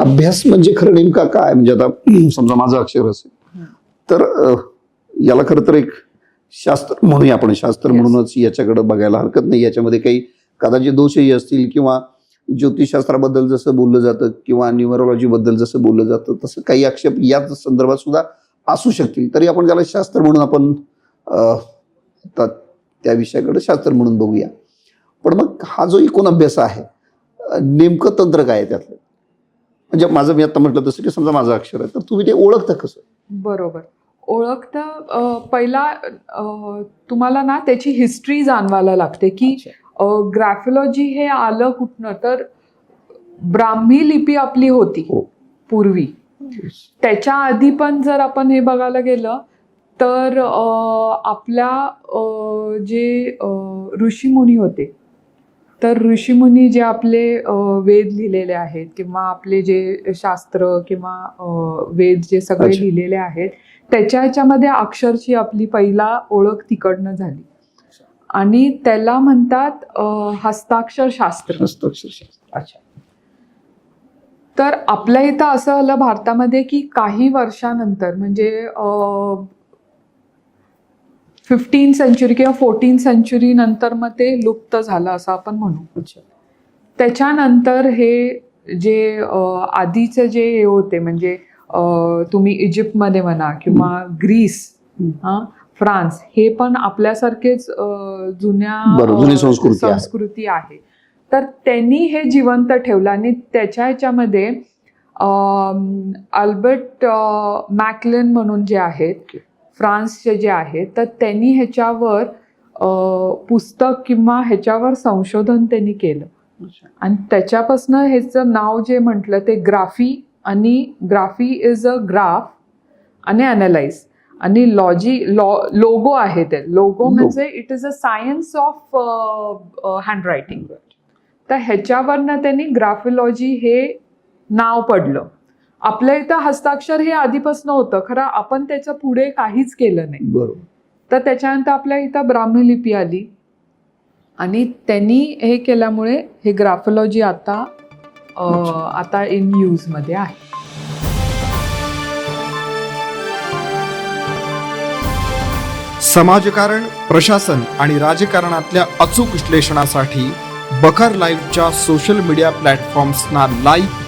अभ्यास म्हणजे खरं नेमका काय? म्हणजे आता समजा माझं अक्षर असेल. तर याला खरं तर एक शास्त्र म्हणूया आपण. शास्त्र. म्हणूनच याच्याकडे बघायला हरकत नाही. याच्यामध्ये काही कदाचित दोषही असतील किंवा ज्योतिषशास्त्राबद्दल जसं बोललं जातं किंवा न्यूमरोलॉजी बद्दल जसं बोललं जातं तसं काही आक्षेप या संदर्भात सुद्धा असू शकतील. तरी आपण त्याला शास्त्र म्हणून आपण त्या विषयाकडे शास्त्र म्हणून बघूया. पण मग हा जो एकूण अभ्यास आहे नेमकं तंत्र काय आहे त्यातलं? म्हणजे माझं मी आता म्हटलं तसं की समजा माझं अक्षर आहे तर तुम्ही ते ओळखता कसं? बरोबर. ओळखता पहिला तुम्हाला ना त्याची हिस्ट्री जाणवायला लागते की ग्रॅफोलॉजी हे आलं कुठनं? तर ब्राह्मी लिपी आपली होती हो. पूर्वी. त्याच्या आधी पण जर आपण हे बघायला गेलं तर आपल्या जे ऋषीमुनी होते तर ऋषीमुनी जे आपले वेद लिहिलेले आहेत किंवा आपले जे शास्त्र किंवा वेद जे सगळे. लिहिलेले आहेत त्याच्या ह्याच्यामध्ये अक्षरची आपली पहिला ओळख तिकडनं झाली. आणि त्याला म्हणतात अ, हस्ताक्षर शास्त्र. हस्ताक्षर शास्त्र. अच्छा. तर आपल्या इथं असं आलं भारतामध्ये की काही वर्षानंतर म्हणजे फिफ्टीन सेंचुरी किंवा फोर्टीन सेंचुरी नंतर मग ते लुप्त झालं असं आपण म्हणू त्याच्यानंतर हे जे आधीचे जे हे होते म्हणजे तुम्ही इजिप्तमध्ये म्हणा किंवा ग्रीस. हा फ्रान्स हे पण आपल्यासारखेच जुन्या संस्कृती आहे. तर त्यांनी हे जिवंत ठेवलं आणि त्याच्या ह्याच्यामध्ये अल्बर्ट मॅकलन म्हणून जे आहेत फ्रान्सचे जे आहेत तर त्यांनी ह्याच्यावर पुस्तक किंवा ह्याच्यावर संशोधन त्यांनी केलं. आणि त्याच्यापासनं ह्याचं नाव जे म्हटलं ते ग्राफी आणि ग्राफी इज अ ग्राफ आणि अनालाइज आणि लॉजी लॉ लोगो आहे ते. लोगो. म्हणजे it is a science of handwriting तर ह्याच्यावरनं त्यांनी ग्राफिलॉजी हे नाव पडलं. आपल्या इथं हस्ताक्षर हे आधीपासून होतं. खरं आपण त्याच्या पुढे काहीच केलं नाही. बरोबर. तर त्याच्यानंतर आपल्या इथं ब्राह्मी लिपी आली. आणि त्यांनी हे केल्यामुळे हे ग्राफोलॉजी आता. आता इन यूजमध्ये आहे. समाजकारण प्रशासन आणि राजकारणातल्या अचूक विश्लेषणासाठी बखर लाईव्हच्या सोशल मीडिया प्लॅटफॉर्म्सना लाईक